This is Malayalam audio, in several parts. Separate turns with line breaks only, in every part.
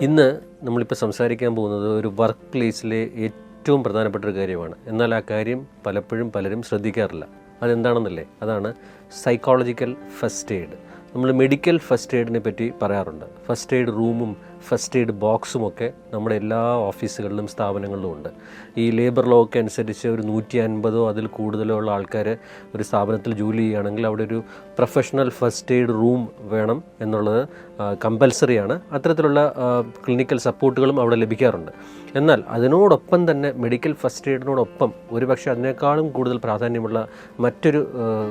ഇന്ന് നമ്മളിപ്പോൾ സംസാരിക്കാൻ പോകുന്നത് ഒരു വർക്ക് പ്ലേസിലെ ഏറ്റവും പ്രധാനപ്പെട്ട ഒരു കാര്യമാണ്. എന്നാൽ ആ കാര്യം പലപ്പോഴും പലരും ശ്രദ്ധിക്കാറില്ല. അതെന്താണെന്നല്ലേ? അതാണ് സൈക്കോളജിക്കൽ ഫസ്റ്റ് എയ്ഡ് നമ്മൾ മെഡിക്കൽ ഫസ്റ്റ് എയ്ഡിനെ പറ്റി പറയാറുണ്ട്. ഫസ്റ്റ് എയ്ഡ് റൂമും ഫസ്റ്റ് എയ്ഡ് ബോക്സുമൊക്കെ നമ്മുടെ എല്ലാ ഓഫീസുകളിലും സ്ഥാപനങ്ങളിലും ഉണ്ട്. ഈ ലേബർ ലോ ഒക്കെ അനുസരിച്ച് ഒരു നൂറ്റി അൻപതോ അതിൽ കൂടുതലോ ഉള്ള ആൾക്കാർ ഒരു സ്ഥാപനത്തിൽ ജോലി ചെയ്യുകയാണെങ്കിൽ അവിടെ ഒരു പ്രൊഫഷണൽ ഫസ്റ്റ് എയ്ഡ് റൂം വേണം എന്നുള്ളത് കമ്പൽസറിയാണ് അത്തരത്തിലുള്ള ക്ലിനിക്കൽ സപ്പോർട്ടുകളും അവിടെ ലഭിക്കാറുണ്ട്. എന്നാൽ അതിനോടൊപ്പം തന്നെ മെഡിക്കൽ ഫസ്റ്റ് എയ്ഡിനോടൊപ്പം ഒരുപക്ഷെ അതിനേക്കാളും കൂടുതൽ പ്രാധാന്യമുള്ള മറ്റൊരു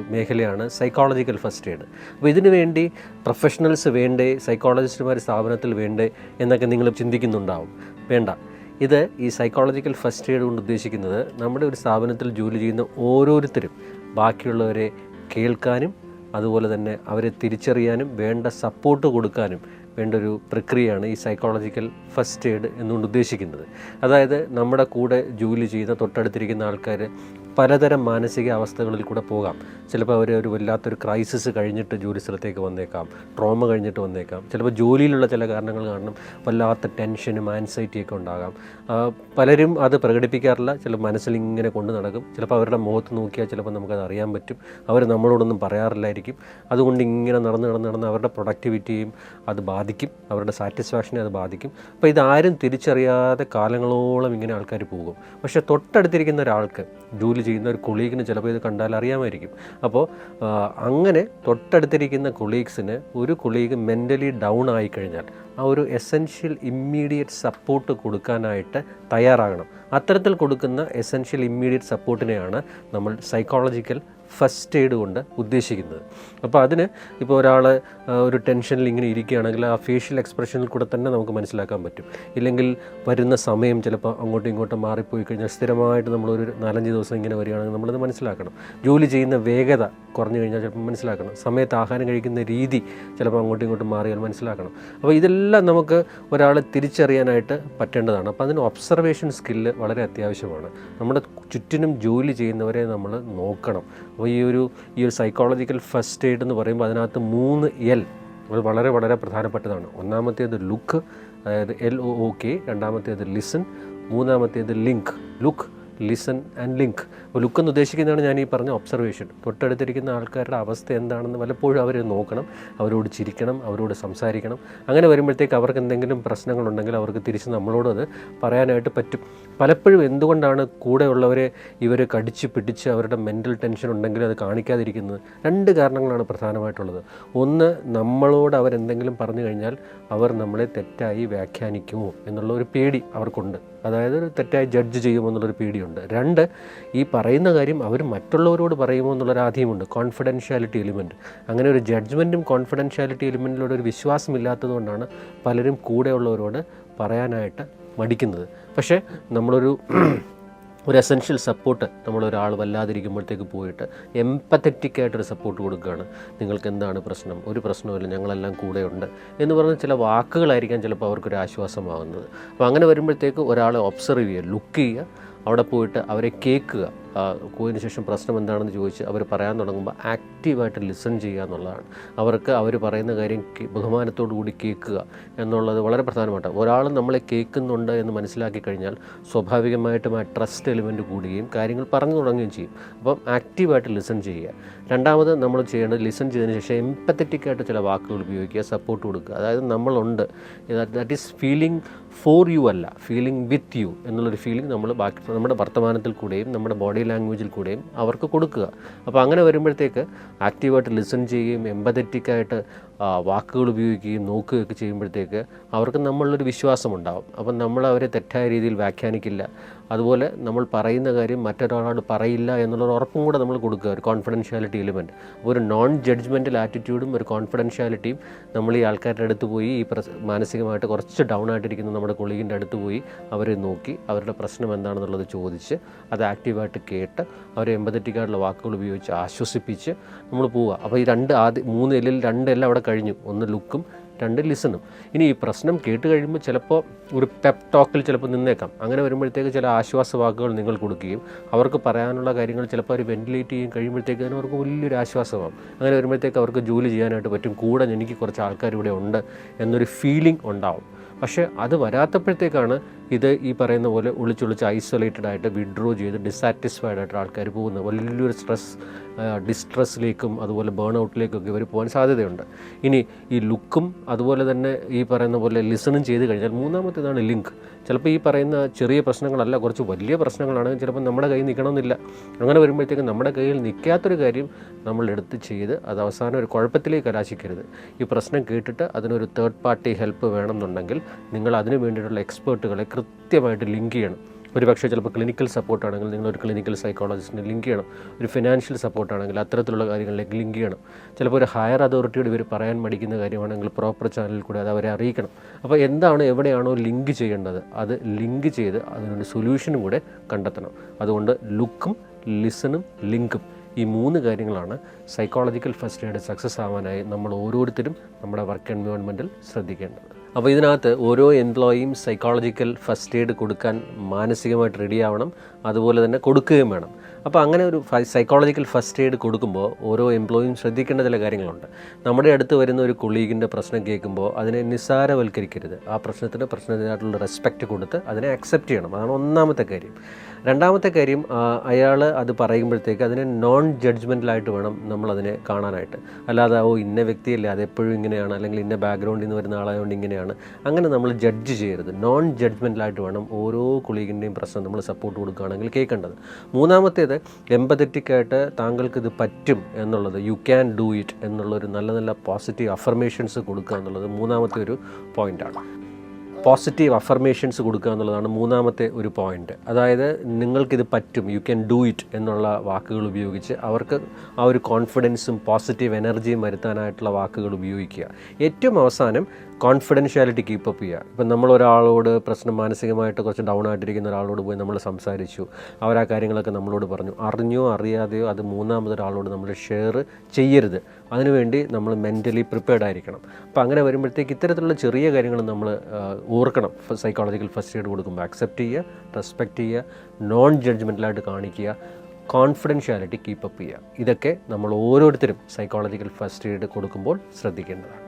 മേഖലയാണ് സൈക്കോളജിക്കൽ ഫസ്റ്റ് എയ്ഡ്. അപ്പോൾ ഇതിനു വേണ്ടി പ്രൊഫഷണൽസ് വേണ്ടേ സൈക്കോളജിസ്റ്റുമാർ സ്ഥാപനത്തിൽ വേണ്ടേ എന്നൊക്കെ നിങ്ങൾ ചിന്തിക്കുന്നുണ്ടാവും. വേണ്ട. ഇത് ഈ സൈക്കോളജിക്കൽ ഫസ്റ്റ് എയ്ഡ് കൊണ്ട് ഉദ്ദേശിക്കുന്നത് നമ്മുടെ ഒരു സ്ഥാപനത്തിൽ ജോലി ചെയ്യുന്ന ഓരോരുത്തരും ബാക്കിയുള്ളവരെ കേൾക്കാനും അതുപോലെ തന്നെ അവരെ തിരിച്ചറിയാനും വേണ്ട സപ്പോർട്ട് കൊടുക്കാനും വേണ്ട ഒരു പ്രക്രിയയാണ് ഈ സൈക്കോളജിക്കൽ ഫസ്റ്റ് എയ്ഡ് എന്നുകൊണ്ട് ഉദ്ദേശിക്കുന്നത്. അതായത് നമ്മുടെ കൂടെ ജോലി ചെയ്യുന്ന തൊട്ടടുത്തിരിക്കുന്ന ആൾക്കാർ പലതരം മാനസിക അവസ്ഥകളിൽ കൂടെ പോകാം. ചിലപ്പോൾ അവർ ഒരു വല്ലാത്തൊരു ക്രൈസിസ് കഴിഞ്ഞിട്ട് ജോലി സ്ഥലത്തേക്ക് വന്നേക്കാം. ട്രോമ കഴിഞ്ഞിട്ട് വന്നേക്കാം. ചിലപ്പോൾ ജോലിയിലുള്ള ചില കാരണങ്ങൾ കാരണം വല്ലാത്ത ടെൻഷനും ആൻസൈറ്റിയൊക്കെ ഉണ്ടാകാം. പലരും അത് പ്രകടിപ്പിക്കാറില്ല. ചില മനസ്സിൽ ഇങ്ങനെ കൊണ്ട് നടക്കും. ചിലപ്പോൾ അവരുടെ മുഖത്ത് നോക്കിയാൽ ചിലപ്പോൾ നമുക്കത് അറിയാൻ പറ്റും. അവർ നമ്മളോടൊന്നും പറയാറില്ലായിരിക്കും. അതുകൊണ്ട് ഇങ്ങനെ നടന്ന് നടന്ന് നടന്ന് അവരുടെ പ്രൊഡക്ടിവിറ്റിയും അത് ബാധിക്കും. അവരുടെ സാറ്റിസ്ഫാക്ഷനെ അത് ബാധിക്കും. അപ്പോൾ ഇതാരും തിരിച്ചറിയാതെ കാലങ്ങളോളം ഇങ്ങനെ ആൾക്കാർ പോകും. പക്ഷേ തൊട്ടടുത്തിരിക്കുന്ന ഒരാൾക്ക് ജോലി ചെയ്യുന്ന ഒരു കൊളീഗിന് ചിലപ്പോൾ ഇത് കണ്ടാൽ അറിയാമായിരിക്കും. അപ്പോൾ അങ്ങനെ തൊട്ടടുത്തിരിക്കുന്ന കൊളീഗ്സിന് ഒരു കൊളീഗ് മെന്റലി ഡൗൺ ആയിക്കഴിഞ്ഞാൽ ആ ഒരു എസെൻഷ്യൽ ഇമ്മീഡിയറ്റ് സപ്പോർട്ട് കൊടുക്കാനായിട്ട് തയ്യാറാകണം. അത്തരത്തിൽ കൊടുക്കുന്ന എസെൻഷ്യൽ ഇമ്മീഡിയറ്റ് സപ്പോർട്ടിനെയാണ് നമ്മൾ സൈക്കോളജിക്കൽ ഫസ്റ്റ് എയ്ഡ് കൊണ്ട് ഉദ്ദേശിക്കുന്നത്. അപ്പോൾ അതിന് ഇപ്പോൾ ഒരാൾ ഒരു ടെൻഷനിൽ ഇങ്ങനെ ഇരിക്കുകയാണെങ്കിൽ ആ ഫേഷ്യൽ എക്സ്പ്രഷനിൽ കൂടെ തന്നെ നമുക്ക് മനസ്സിലാക്കാൻ പറ്റും. ഇല്ലെങ്കിൽ വരുന്ന സമയം ചിലപ്പോൾ അങ്ങോട്ടും ഇങ്ങോട്ടും മാറിപ്പോയി കഴിഞ്ഞാൽ സ്ഥിരമായിട്ട് നമ്മളൊരു നാലഞ്ച് ദിവസം ഇങ്ങനെ വരികയാണെങ്കിൽ നമ്മളത് മനസ്സിലാക്കണം. ജോലി ചെയ്യുന്ന വേഗത കുറഞ്ഞു കഴിഞ്ഞാൽ ചിലപ്പോൾ മനസ്സിലാക്കണം. സമയത്ത് ആഹാരം കഴിക്കുന്ന രീതി ചിലപ്പോൾ അങ്ങോട്ടും ഇങ്ങോട്ടും മാറിയാൽ മനസ്സിലാക്കണം. അപ്പോൾ ഇതെല്ലാം നമുക്ക് ഒരാളെ തിരിച്ചറിയാനായിട്ട് പറ്റേണ്ടതാണ്. അപ്പോൾ അതിന് ഒബ്സർവേഷൻ സ്കില്ല് വളരെ അത്യാവശ്യമാണ്. നമ്മുടെ ചുറ്റിനും ജോലി ചെയ്യുന്നവരെ നമ്മൾ നോക്കണം. അപ്പോൾ ഈ ഒരു ഈ ഒരു സൈക്കോളജിക്കൽ ഫസ്റ്റ് എയ്ഡ് എന്ന് പറയുമ്പോൾ അതിനകത്ത് മൂന്ന് എൽ അത് വളരെ വളരെ പ്രധാനപ്പെട്ടതാണ്. ഒന്നാമത്തേത് ലുക്ക് അതായത് എൽ ഒ കെ രണ്ടാമത്തേത് ലിസൺ മൂന്നാമത്തേത് link look listen and link look എന്ന് ഉദ്ദേശിക്കുന്നതാണ് ഞാൻ ഈ പറഞ്ഞ ഒബ്സർവേഷൻ തൊട്ടടുത്തിരിക്കുന്ന ആൾക്കാരുടെ അവസ്ഥ എന്താണെന്ന് പലപ്പോഴും അവർ നോക്കണം. അവരോട് ചിരിക്കണം അവരോട് സംസാരിക്കണം. അങ്ങനെ വരുമ്പോഴത്തേക്ക് അവർക്ക് എന്തെങ്കിലും പ്രശ്നങ്ങളുണ്ടെങ്കിൽ അവർക്ക് തിരിച്ച് നമ്മളോട് അത് പറയാനായിട്ട് പറ്റും. പലപ്പോഴും എന്തുകൊണ്ടാണ് കൂടെയുള്ളവരെ ഇവർ കടിച്ച് പിടിച്ച് അവരുടെ മെന്റൽ ടെൻഷൻ ഉണ്ടെങ്കിൽ അത് കാണിക്കാതിരിക്കുന്നത്? രണ്ട് കാരണങ്ങളാണ് പ്രധാനമായിട്ടുള്ളത്. ഒന്ന് നമ്മളോട് അവരെന്തെങ്കിലും പറഞ്ഞു കഴിഞ്ഞാൽ അവർ നമ്മളെ തെറ്റായി വ്യാഖ്യാനിക്കുമോ? എന്നുള്ള ഒരു പേടി അവർക്കുണ്ട്. അതായത് തെറ്റായി ജഡ്ജ് ചെയ്യുമോ എന്നുള്ളൊരു പേടിയുണ്ട് രണ്ട് ഈ പറയുന്ന കാര്യം അവർ മറ്റുള്ളവരോട് പറയുമോ എന്നുള്ളൊരു ആദ്യമുണ്ട് കോൺഫിഡൻഷ്യാലിറ്റി എലിമെന്റ് അങ്ങനെ ഒരു ജഡ്ജ്മെന്റും കോൺഫിഡൻഷ്യാലിറ്റി എലിമെന്റിലൂടെ ഒരു വിശ്വാസമില്ലാത്തതുകൊണ്ടാണ് പലരും കൂടെയുള്ളവരോട് പറയാനായിട്ട് മടിക്കുന്നത്. പക്ഷേ നമ്മളൊരു ഒരു എസെൻഷ്യൽ സപ്പോർട്ട് നമ്മളൊരാൾ വല്ലാതിരിക്കുമ്പോഴത്തേക്ക് പോയിട്ട് എംപത്തറ്റിക് ആയിട്ടൊരു സപ്പോർട്ട് കൊടുക്കുകയാണ്. നിങ്ങൾക്ക് എന്താണ് പ്രശ്നം? ഒരു പ്രശ്നവുമില്ല ഞങ്ങളെല്ലാം കൂടെയുണ്ട് എന്ന് പറഞ്ഞ ചില വാക്കുകളായിരിക്കാം ചിലപ്പോൾ അവർക്കൊരു ആശ്വാസമാകുന്നത്. അപ്പോൾ അങ്ങനെ വരുമ്പോഴത്തേക്ക് ഒരാളെ ഒബ്സർവ് ചെയ്യുക ലുക്ക് ചെയ്യുക അവിടെ പോയിട്ട് അവരെ കേൾക്കുക. ആ, ശേഷം പ്രശ്നം എന്താണെന്ന് ചോദിച്ച് അവർ പറയാൻ തുടങ്ങുമ്പോൾ ആക്റ്റീവായിട്ട് ലിസൺ ചെയ്യുക എന്നുള്ളതാണ്. അവർക്ക് അവർ പറയുന്ന കാര്യം ബഹുമാനത്തോടു കൂടി കേൾക്കുക എന്നുള്ളത് വളരെ പ്രധാനമാണ് ഒരാൾ നമ്മളെ കേൾക്കുന്നുണ്ട് എന്ന് മനസ്സിലാക്കി കഴിഞ്ഞാൽ സ്വാഭാവികമായിട്ടും ആ ട്രസ്റ്റ് എലിമെന്റ് കൂടുകയും കാര്യങ്ങൾ പറഞ്ഞു തുടങ്ങുകയും ചെയ്യും. അപ്പം ആക്റ്റീവായിട്ട് ലിസൺ ചെയ്യുക. രണ്ടാമത് നമ്മൾ ചെയ്യേണ്ടത് ലിസൺ ചെയ്തതിന് ശേഷം എംപത്തറ്റിക് ആയിട്ട് ചില വാക്കുകൾ ഉപയോഗിക്കുക സപ്പോർട്ട് കൊടുക്കുക. അതായത് നമ്മളുണ്ട്. That is feeling for you അല്ല ഫീലിംഗ് വിത്ത് യു എന്നുള്ളൊരു ഫീലിംഗ് നമ്മൾ ബാക്കി നമ്മുടെ വർത്തമാനത്തിൽ കൂടെയും നമ്മുടെ ബോഡി ലാംഗ്വേജിൽ കൂടെയും അവർക്ക് കൊടുക്കുക. അപ്പോൾ അങ്ങനെ വരുമ്പോഴത്തേക്ക് ആക്റ്റീവായിട്ട് ലിസൺ ചെയ്യുകയും എമ്പതറ്റിക്കായിട്ട് വാക്കുകൾ ഉപയോഗിക്കുകയും നോക്കുകയൊക്കെ ചെയ്യുമ്പോഴത്തേക്ക് അവർക്ക് നമ്മളിലൊരു വിശ്വാസമുണ്ടാവും. അപ്പം നമ്മൾ അവരെ തെറ്റായ രീതിയിൽ വ്യാഖ്യാനിക്കില്ല. അതുപോലെ നമ്മൾ പറയുന്ന കാര്യം മറ്റൊരാളോട് പറയില്ല എന്നുള്ളൊരു ഉറപ്പും കൂടെ നമ്മൾ കൊടുക്കുക. ഒരു കോൺഫിഡൻഷ്യാലിറ്റി എലിമെന്റ് ഒരു നോൺ ജഡ്ജ്മെന്റൽ ആറ്റിറ്റ്യൂഡും ഒരു കോൺഫിഡൻഷ്യാലിറ്റിയും നമ്മൾ ഈ ആൾക്കാരുടെ അടുത്ത് പോയി ഈ മാനസികമായിട്ട് കുറച്ച് ഡൗൺ ആയിട്ടിരിക്കുന്ന നമ്മുടെ കൊളീഗിന്റെ അടുത്ത് പോയി അവരെ നോക്കി അവരുടെ പ്രശ്നം എന്താണെന്നുള്ളത് ചോദിച്ച് അത് ആക്റ്റീവായിട്ട് കേട്ട് അവരെ എമ്പതറ്റിക് വാക്കുകൾ ഉപയോഗിച്ച് ആശ്വസിപ്പിച്ച് നമ്മൾ പോവുക. അപ്പോൾ ഈ രണ്ട് ആദ്യ മൂന്ന് എല്ലിൽ രണ്ട് എല്ലാം അവിടെ കഴിഞ്ഞു. ഒന്ന് ലുക്കും രണ്ട് ലിസണും. ഇനി ഈ പ്രശ്നം കേട്ട് കഴിയുമ്പോൾ ചിലപ്പോൾ ഒരു പെപ് ടോക്കിൽ ചിലപ്പോൾ നിന്നേക്കാം. അങ്ങനെ വരുമ്പോഴത്തേക്ക് ചില ആശ്വാസ വാക്കുകൾ നിങ്ങൾ കൊടുക്കുകയും അവർക്ക് പറയാനുള്ള കാര്യങ്ങൾ ചിലപ്പോൾ അവർ വെന്റിലേറ്റ് ചെയ്യും കഴിയുമ്പോഴത്തേക്ക് തന്നെ അവർക്ക് വലിയൊരു ആശ്വാസമാകും അങ്ങനെ വരുമ്പോഴത്തേക്ക് അവർക്ക് ജോലി ചെയ്യാനായിട്ട് പറ്റും. കൂടെ എനിക്ക് കുറച്ച് ആൾക്കാർ ഇവിടെ ഉണ്ട് എന്നൊരു ഫീലിംഗ് ഉണ്ടാവും. പക്ഷേ അത് വരാത്തപ്പോഴത്തേക്കാണ് ഇത് ഈ പറയുന്ന പോലെ ഒളിച്ചൊളിച്ച് ഐസൊലേറ്റഡ് ആയിട്ട് വിഡ്രോ ചെയ്ത് ഡിസാറ്റിസ്ഫൈഡ് ആയിട്ട് ആൾക്കാർ പോകുന്നത്. വലിയൊരു സ്ട്രെസ് ഡിസ്ട്രെസ്സിലേക്കും അതുപോലെ ബേൺ ഔട്ടിലേക്കൊക്കെ ഇവർ പോകാൻ സാധ്യതയുണ്ട്. ഇനി ഈ ലുക്കും അതുപോലെ തന്നെ ഈ പറയുന്ന പോലെ ലിസണും ചെയ്ത് കഴിഞ്ഞാൽ മൂന്നാമത്തേതാണ് ലിങ്ക് ചിലപ്പോൾ ഈ പറയുന്ന ചെറിയ പ്രശ്നങ്ങളല്ല കുറച്ച് വലിയ പ്രശ്നങ്ങളാണ്. ചിലപ്പോൾ നമ്മുടെ കയ്യിൽ നിൽക്കണമെന്നില്ല അങ്ങനെ വരുമ്പോഴത്തേക്കും നമ്മുടെ കയ്യിൽ നിൽക്കാത്തൊരു കാര്യം നമ്മൾ എടുത്ത് ചെയ്ത് അത് അവസാനം ഒരു കുഴപ്പത്തിലേക്ക് കലാശിക്കരുത്. ഈ പ്രശ്നം കേട്ടിട്ട് അതിനൊരു തേർഡ് പാർട്ടി ഹെൽപ്പ് വേണമെന്നുണ്ടെങ്കിൽ നിങ്ങൾ അതിന് വേണ്ടിയിട്ടുള്ള എക്സ്പേർട്ടുകളെ കൃത്യമായിട്ട് ലിങ്ക് ചെയ്യണം. ഒരു പക്ഷേ ചിലപ്പോൾ ക്ലിനിക്കൽ സപ്പോർട്ടാണെങ്കിൽ നിങ്ങൾ ഒരു ക്ലിനിക്കൽ സൈക്കോളജിസ്റ്റിനെ ലിങ്ക് ചെയ്യണം. ഒരു ഫിനാൻഷ്യൽ സപ്പോർട്ടാണെങ്കിൽ അത്തരത്തിലുള്ള കാര്യങ്ങളിലേക്ക് ലിങ്ക് ചെയ്യണം. ചിലപ്പോൾ ഒരു ഹയർ അതോറിറ്റിയോട് ഇവർ പറയാൻ മടിക്കുന്ന കാര്യമാണെങ്കിൽ പ്രോപ്പർ ചാനലിൽ കൂടെ അത് അവരെ അറിയിക്കണം. അപ്പോൾ എന്താണ് എവിടെയാണോ ലിങ്ക് ചെയ്യേണ്ടത്? അത് ലിങ്ക് ചെയ്ത് അതിനൊരു സൊല്യൂഷനും കൂടെ കണ്ടെത്തണം. അതുകൊണ്ട് ലുക്കും ലിസണും ലിങ്കും ഈ മൂന്ന് കാര്യങ്ങളാണ് സൈക്കോളജിക്കൽ ഫസ്റ്റ് എയ്ഡ് സക്സസ് ആവാനായി നമ്മൾ ഓരോരുത്തരും നമ്മുടെ വർക്ക് എൻവയോൺമെന്റിൽ ശ്രദ്ധിക്കേണ്ടത്. അപ്പോൾ ഇതിനകത്ത് ഓരോ എംപ്ലോയിയും സൈക്കോളജിക്കൽ ഫസ്റ്റ് എയ്ഡ് കൊടുക്കാൻ മാനസികമായിട്ട് റെഡി ആവണം. അതുപോലെ തന്നെ കൊടുക്കുകയും വേണം. അപ്പോൾ അങ്ങനെ ഒരു സൈക്കോളജിക്കൽ ഫസ്റ്റ് എയ്ഡ് കൊടുക്കുമ്പോൾ ഓരോ എംപ്ലോയിയും ശ്രദ്ധിക്കേണ്ട ചില കാര്യങ്ങളുണ്ട്. നമ്മുടെ അടുത്ത് വരുന്ന ഒരു കൊളീഗിന്റെ പ്രശ്നം കേൾക്കുമ്പോൾ അതിനെ നിസ്സാരവൽക്കരിക്കരുത്. ആ പ്രശ്നത്തിന് പ്രശ്നത്തിനായിട്ടുള്ള റെസ്പെക്റ്റ് കൊടുത്ത് അതിനെ അക്സെപ്റ്റ് ചെയ്യണം. അതാണ് ഒന്നാമത്തെ കാര്യം. രണ്ടാമത്തെ കാര്യം അയാൾ അത് പറയുമ്പോഴത്തേക്ക് അതിനെ നോൺ ജഡ്ജ്മെന്റലായിട്ട് വേണം നമ്മളതിനെ കാണാനായിട്ട്. അല്ലാതെ ഓ ഇന്ന വ്യക്തിയല്ലേ അതെപ്പോഴും ഇങ്ങനെയാണ് അല്ലെങ്കിൽ ഇന്ന ബാക്ക്ഗ്രൗണ്ടിൽ നിന്ന് വരുന്ന ആളായതുകൊണ്ട് ഇങ്ങനെയാണ്. അങ്ങനെ നമ്മൾ ജഡ്ജ് ചെയ്യരുത്. നോൺ ജഡ്ജ്മെന്റലായിട്ട് വേണം ഓരോ കൊളീഗിന്റെയും പ്രശ്നം നമ്മൾ സപ്പോർട്ട് കൊടുക്കുകയാണെങ്കിൽ കേൾക്കേണ്ടത്. മൂന്നാമത്തേത് എമ്പതറ്റിക് ആയിട്ട് താങ്കൾക്ക് ഇത് പറ്റും എന്നുള്ളത് യു ക്യാൻ ഡൂ ഇറ്റ് എന്നുള്ളൊരു നല്ല നല്ല പോസിറ്റീവ് അഫർമേഷൻസ് കൊടുക്കുക എന്നുള്ളത് മൂന്നാമത്തെ ഒരു പോയിന്റാണ് പോസിറ്റീവ് അഫർമേഷൻസ് കൊടുക്കുക എന്നുള്ളതാണ് മൂന്നാമത്തെ ഒരു പോയിന്റ് അതായത് നിങ്ങൾക്കിത് പറ്റും യു ക്യാൻ ഡൂ ഇറ്റ് എന്നുള്ള വാക്കുകൾ ഉപയോഗിച്ച് അവർക്ക് ആ ഒരു കോൺഫിഡൻസും പോസിറ്റീവ് എനർജിയും വരുത്താനായിട്ടുള്ള വാക്കുകൾ ഉപയോഗിക്കുക. ഏറ്റവും അവസാനം കോൺഫിഡൻഷ്യാലിറ്റി കീപ്പ് അപ്പ് ചെയ്യുക. ഇപ്പം നമ്മൾ ഒരാളോട് പ്രശ്നം മാനസികമായിട്ട് കുറച്ച് ഡൗൺ ആയിട്ടിരിക്കുന്ന ഒരാളോട് പോയി നമ്മൾ സംസാരിച്ചു. അവർ ആ കാര്യങ്ങളൊക്കെ നമ്മളോട് പറഞ്ഞു. അറിഞ്ഞോ അറിയാതെയോ അത് മൂന്നാമതൊരാളോട് നമ്മൾ ഷെയർ ചെയ്യരുത്. അതിനുവേണ്ടി നമ്മൾ മെന്റലി പ്രിപ്പയർഡ് ആയിരിക്കണം. അപ്പോൾ അങ്ങനെ വരുമ്പോഴത്തേക്ക് ഇത്തരത്തിലുള്ള ചെറിയ കാര്യങ്ങൾ നമ്മൾ ഓർക്കണം. സൈക്കോളജിക്കൽ ഫസ്റ്റ് എയ്ഡ് കൊടുക്കുമ്പോൾ അക്സെപ്റ്റ് ചെയ്യുക റെസ്പെക്റ്റ് ചെയ്യുക നോൺ ജഡ്ജ്മെന്റലായിട്ട് കാണിക്കുക കോൺഫിഡൻഷ്യാലിറ്റി കീപ്പ് അപ്പ് ചെയ്യുക. ഇതൊക്കെ നമ്മൾ ഓരോരുത്തരും സൈക്കോളജിക്കൽ ഫസ്റ്റ് എയ്ഡ് കൊടുക്കുമ്പോൾ ശ്രദ്ധിക്കേണ്ടതാണ്.